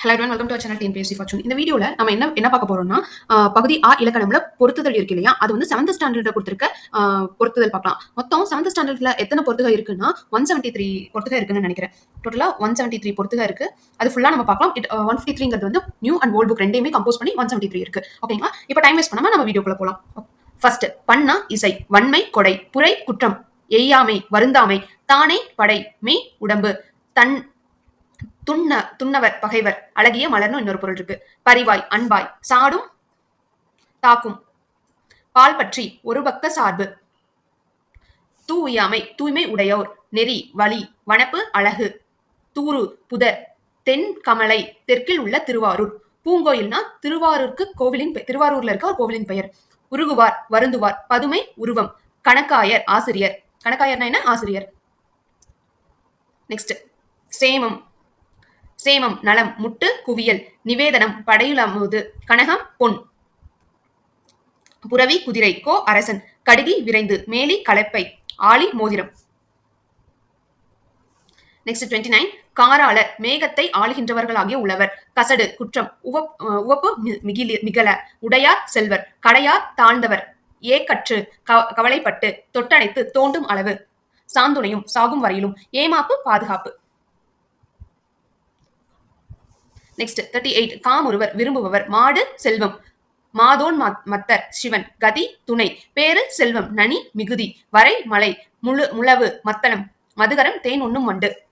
Hello everyone welcome to channel TNPSC fortune இந்த வீடியோவில் நம்ம என்ன என்ன பார்க்க போறோம்னா பகுதி ஆ இலக்கணம்ல பொருத்துதல் இருக்கு இல்லையா? அது வந்து செவன்த் ஸ்டாண்டர்ட்ல கொடுத்துருக்க பொருத்துதல் பார்க்கலாம். மொத்தம் செவன்த் ஸ்டாண்டர்ட்ல எத்தனை பொருத்துக இருக்குன்னா ஒன் செவன்டி த்ரீ பொருத்துக இருக்குன்னு நினைக்கிறேன். டோட்டலா ஒன் செவன்டி த்ரீ பொருத்துக இருக்கு. அது ஃபுல்லா நம்ம பார்க்கலாம். இட் ஒன் ஃபிஃப்டி த்ரீங்கிறது வந்து நியூ அண்ட் ஓல்ட் புக் ரெண்டையுமே கம்போஸ் பண்ணி ஒன் செவன்டி த்ரீ இருக்கு. ஓகேங்களா இப்போ டைம் வேஸ்ட் பண்ணாம நம்ம வீடியோக்குள்ள போகலாம் ஃபர்ஸ்ட் பண்ணா இசை வன்மை கொடை புரை குற்றம் எய்யாமை வருந்தாமை தானே படை மெய் உடம்பு தன் துண்ண துண்ணவர் பகைவர் அழகிய மலர்னு இன்னொரு பொருள் இருக்கு. பரிவாய் அன்பாய் சாடும் தாக்கும். பால் பற்றி ஒரு பக்க சார்பு. தூயாமை தூய்மை உடையோர் நெறி வழி வனப்பு அழகு. தூரு புதர் தென் கமலை தெற்கில் உள்ள திருவாரூர். பூங்கோயில்னா திருவாரூருக்கு கோவிலின் திருவாரூர்ல இருக்க ஒரு கோவிலின் பெயர். உருகுவார் வருந்துவார் பதுமை உருவம். கணக்காயர் ஆசிரியர். கணக்காயர்னா என்ன? ஆசிரியர். நெக்ஸ்ட் சேமம். சேமம் நலம் முட்டு குவியல் நிவேதனம் படையுலமுது கனகம் பொன். புரவி குதிரை கோ அரசன் கடுகி விரைந்து மேலி கலப்பை ஆளி மோதிரம். நெக்ஸ்ட் டுவெண்ட்டி நைன் காராளர் மேகத்தை ஆளுகின்றவர்களாகிய உழவர் கசடு குற்றம் உவப் உவப்பு மிகிலி மிகல உடையார் செல்வர் கடையார் தாழ்ந்தவர் ஏக்கற்று கவலைப்பட்டு தொட்டணைத்து தோண்டும் அளவு சாந்துணையும் சாகும் வரையிலும் ஏமாப்பு பாதுகாப்பு. நெக்ஸ்ட் தேர்ட்டி எயிட் காமுருவர் விரும்புபவர். மாடு செல்வம். மாதோன் மத்- மத்தர் சிவன். கதி துணை. பேரு செல்வம். நனி மிகுதி. வரை மலை. முழு முழவு மத்தளம். மதுகரம் தேன் உண்ணும் வண்டு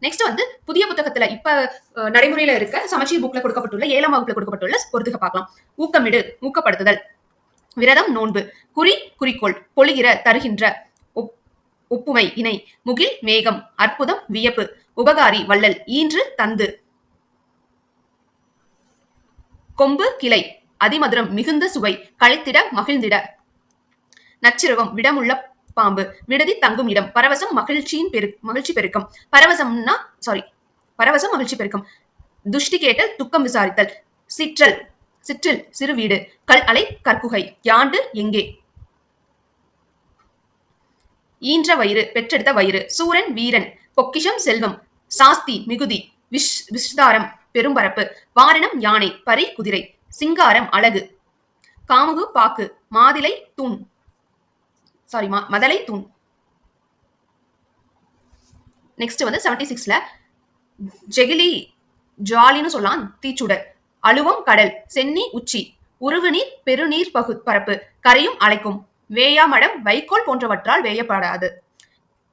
நெக்ஸ்ட் வந்து புதிய புத்தகத்துல இப்ப அஹ், நடைமுறையில இருக்க சமச்சீர் புக்ல கொடுக்கப்பட்டுள்ள ஏழாம் வகுப்புல கொடுக்கப்பட்டுள்ள பொறுத்துக பார்க்கலாம். ஊக்கமிடு ஊக்கப்படுத்துதல். விரதம் நோன்பு. குறி குறிக்கோள். பொழிகிற தருகின்ற. ஒப்- ஒப்புமை இணை. முகில் மேகம். அற்புதம் வியப்பு. உபகாரி வள்ளல். ஈன்று தந்து. கொம்பு கிளை அதிமதுரம் மிகுந்த சுவை களைத்திட மகிழ்ந்திட. நச்சிரவம் விடமுள்ள பாம்பு விடுதி தங்கும் இடம் பரவசம் மகிழ்ச்சியின் பெரு மகிழ்ச்சி பெருக்கம். பரவசம்னா சாரி பரவசம் மகிழ்ச்சி பெருக்கம். துஷ்டி கேட்டல் துக்கம் விசாரித்தல் சிற்றல் சிற்றில் சிறு வீடு கல் அலை கற்குகை யாண்டு எங்கே? ஈன்ற வயிறு பெற்றெடுத்த வயிறு சூரன் வீரன் பொக்கிஷம் செல்வம் சாஸ்தி மிகுதி விஷ் விஷ்தாரம். பெரும்பரப்பு. வாரணம் யானை பரி குதிரை சிங்காரம் அழகு. காமுகு பாக்கு மாதிலை தூண். சாரி மதலை தூண். நெக்ஸ்ட் வந்து செவன்டி சிக்ஸ்ல ஜெகிலி ஜாலின்னு சொல்லலாம் தீச்சுடர். அழுவம் கடல் சென்னி உச்சி. உருவுநீர் பெருநீர் பகு பரப்பு. கரையும் அழைக்கும் வேயாமடம் வைக்கோல் போன்றவற்றால் வேயப்படாது.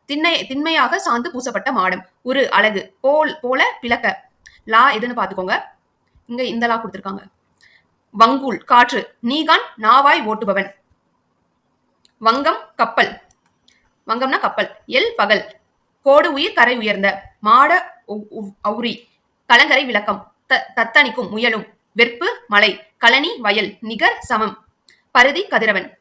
திண்ணை திண்மையாக சாந்து பூசப்பட்ட மாடம். ஒரு அழகு. போல் போல பிளக்க. லா எதுன்னு பார்த்துக்கோங்க. இங்க இந்த லா கொடுத்துருக்காங்க. வங்கூல் காற்று நீகான் நாவாய் ஓட்டுபவன். வங்கம் கப்பல். வங்கம்னா கப்பல். எல் பகல். கோடு உயிர் கரை உயர்ந்த. மாட உ- அவுரி. கலங்கரை விளக்கம். த- தத்தனிக்கும் முயலும். வெற்பு மலை. களனி வயல். நிகர் சமம். பருதி கதிரவன்.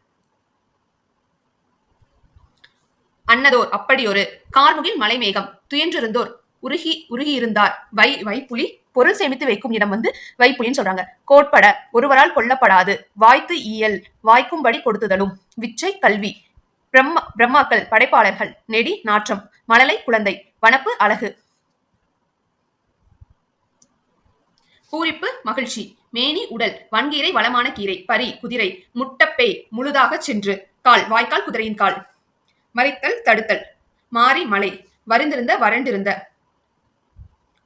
அன்னதோர் அப்படியொரு. கார்முகில் மலைமேகம். துயன்றிருந்தோர் உருகி உருகி இருந்தார். வை வைப்புலி பொருள் சேமித்து வைக்கும் இடம் வந்து வைப்புலின்னு சொல்றாங்க. கோட்பட ஒருவரால் கொல்லப்படாது. வாய்த்து இயல் வாய்க்கும்படி கொடுத்துதலும். விச்சை கல்வி பிரம்ம பிரம்மாக்கள் படைப்பாளர்கள் நெடி நாற்றம் மழலை குழந்தை வனப்பு அழகு. பூரிப்பு மகிழ்ச்சி மேனி உடல் வன்கீரை வளமான கீரை பரி குதிரை முட்டப்பே முழுதாக சென்று கால் வாய்க்கால் குதிரையின் கால். மறித்தல் தடுத்தல். மாறி மலை வருந்திருந்த வறண்டிருந்த.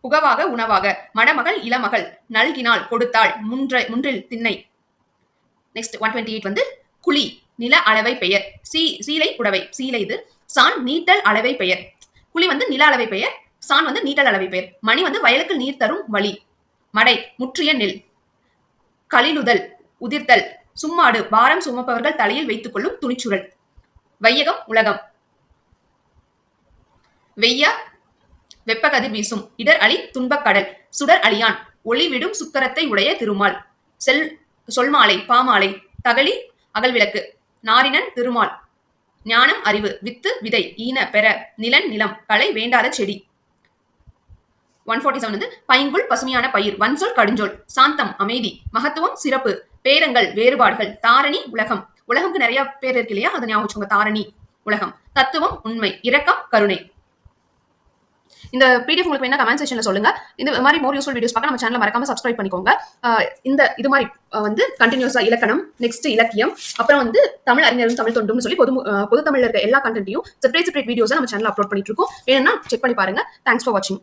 புகவாக உணவாக. மணமகள் இளமகள் நல்கினாள் கொடுத்தாள் முன்ற முன்றில் திண்ணை. நெக்ஸ்ட் ஒன் டுவெண்ட்டி எயிட் வந்து குழி நில அளவை பெயர். சீ சீலை புடவை. சீலை இது சான் நீட்டல் அளவை பெயர். குழி வந்து நில அளவை பெயர். சான் வந்து நீட்டல் அளவை பெயர். மணி வந்து வயலுக்கு நீர் தரும் வழி. மடை முற்றிய நெல். களிலுதல் உதிர்த்தல். சும்மாடு பாரம் சுமப்பவர்கள் தலையில் வைத்துக் கொள்ளும் துணிச்சுரல். வையகம் உலகம். வெய்யா வெப்பகதிர் வீசும். இடர் அழி துன்பக் கடல் சுடர் அழியான் ஒளிவிடும் சுக்கரத்தை உடைய திருமால். செல் சொல்மாலை பாமாலை தகழி அகல்விளக்கு நாரினன் திருமால். ஞானம் அறிவு வித்து விதை ஈன பெற நிலன் நிலம் கலை வேண்டாத செடி. ஒன் ஃபார்ட்டி செவன் வந்து பைங்குள் பசுமையான பயிர் வன்சொல் கடுஞ்சொல் சாந்தம் அமைதி மகத்துவம் சிறப்பு பேரங்கள் வேறுபாடுகள் தாரணி உலகம். உலகம்க்கு நிறைய பேர் இருக்கு இல்லையா? அதை ஞாபகம் தாரணி உலகம். தத்துவம் உண்மை இரக்கம் கருணை. இந்த பிடிஎஃப் உங்களுக்கு என்ன கமெண்ட் செக்ஷன்ல சொல்லுங்க. இந்த மாதிரி மோர் யூஸ்ஃபுல் வீடியோஸ் பார்க்க நம்ம சேனல் மறக்காம சப்ஸ்கிரைப் பண்ணிக்கோங்க. இந்த இது மாதிரி வந்து கண்டினியூஸா இலக்கணம் நெக்ஸ்ட் இலக்கியம் அப்புறம் வந்து தமிழ் அறிஞரும் தமிழ் தொண்டும்னு சொல்லி பொது பொது தமிழ்ல இருக்க எல்லா கண்டென்ட்டையும் செப்பரேட் செப்பரேட் வீடியோஸ் நம்ம சேனல் அப்லோட் பண்ணிட்டு இருக்கோம். வேணும்னா செக் பண்ணி பாருங்க. தேங்க்ஸ் ஃபார் வாட்சிங்